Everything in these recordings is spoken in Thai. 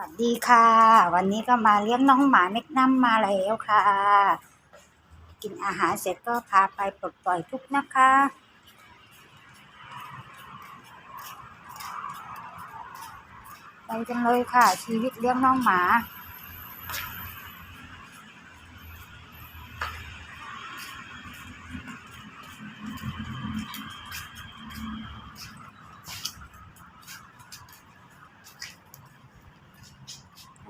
สวัสดีค่ะ วันนี้ก็มาเลี้ยงน้องหมาเม็กนัมมาแล้วค่ะ กินอาหารเสร็จก็พาไปปลดปล่อยทุกนะคะ ไปจังเลยค่ะ ชีวิตเลี้ยงน้องหมา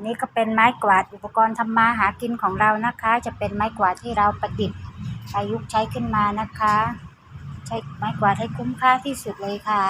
นี่ก็เป็นไม้กวาดอุปกรณ์ทำมาหากินของเรานะคะ จะเป็นไม้กวาดที่เราประดิษฐ์ประยุกต์ใช้ขึ้นมานะคะ ใช้ไม้กวาดให้คุ้มค่าที่สุดเลยค่ะ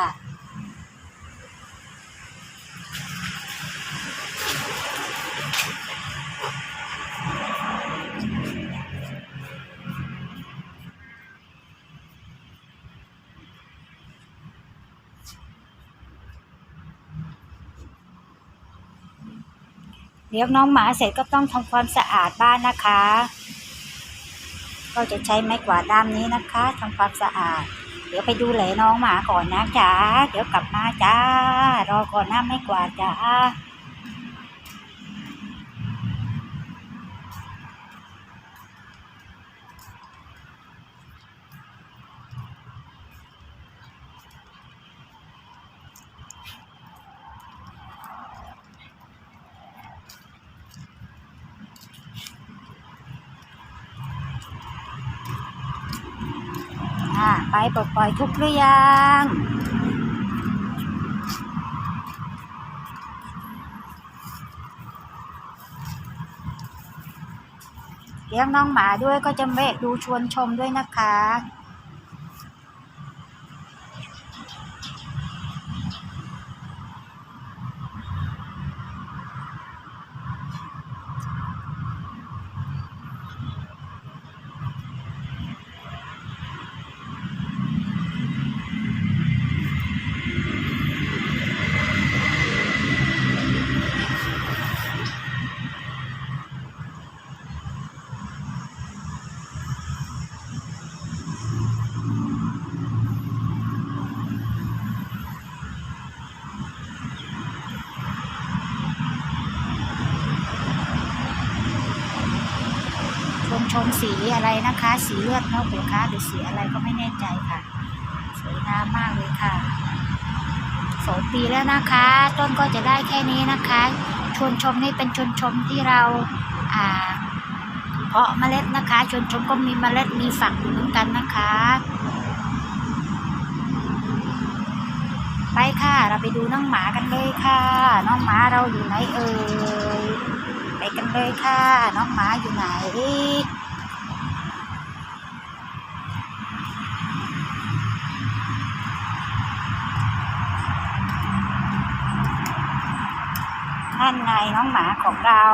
เลี้ยงน้องหมาเสร็จก็ต้องทำความสะอาดบ้านนะคะ ก็จะใช้ไม้กวาดด้ามนี้นะคะทำความสะอาด เดี๋ยวไปดูแลน้องหมาก่อนนะจ๊ะเดี๋ยวกลับมาจ้ารอก่อนนะไม้กวาดจ้า ไปปลดปล่อยทุกข์หรือยังเลี้ยงน้องหมาด้วยก็จะแวะดูชวนชมด้วยนะคะ ชมสีอะไรนะคะ สีเลือดนกหรือคะหรือสีอะไรก็ไม่แน่ใจค่ะ สวยงามมากเลยค่ะสองปีแล้วนะคะ ต้นก็จะได้แค่นี้นะคะชวนชมนี่เป็นชวนชมที่เราอ่าเพาะเมล็ดนะคะชวนชมก็มีเมล็ดมีฝักเหมือนกันนะคะ ไปค่ะเราไปดูน้องหมากันเลยค่ะ น้องหมาเราอยู่ไหนเอ่ย ไปกันเลยค่ะ น้องหมาอยู่ไหนนั่นไงน้องหมาของเรา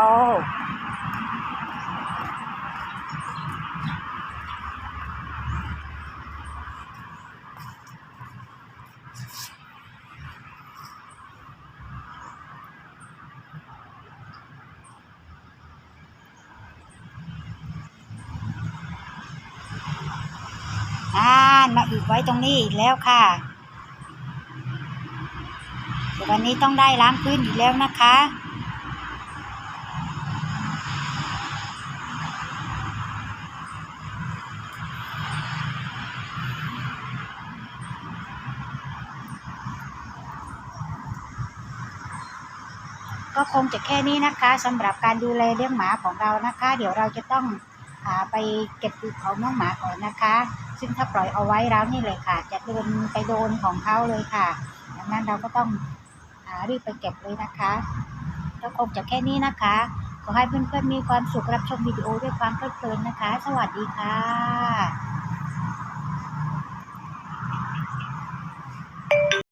อ่ามาอึไว้ตรงนี้อีกแล้วค่ะเดี๋ยววันนี้ต้องได้ล้างพื้นอีกแล้วนะคะก็คงจะแค่นี้นะคะสำหรับการดูแลเลี้ยงหมาของเรานะคะ เดี๋ยวเราจะต้อง ไปเก็บดูเขาน้องหมาก่อนนะคะ ซึ่งถ้าปล่อยเอาไว้แล้วนี่เลยค่ะ จะโดนไปโดนของเขาเลยค่ะดังนั้นเราก็ต้องอารีบไปเก็บเลยนะคะก็คงจะแค่นี้นะคะ ขอให้เพื่อนๆมีความสุขรับชมวิดีโอด้วยความเพลิดเพลินนะคะ สวัสดีค่ะ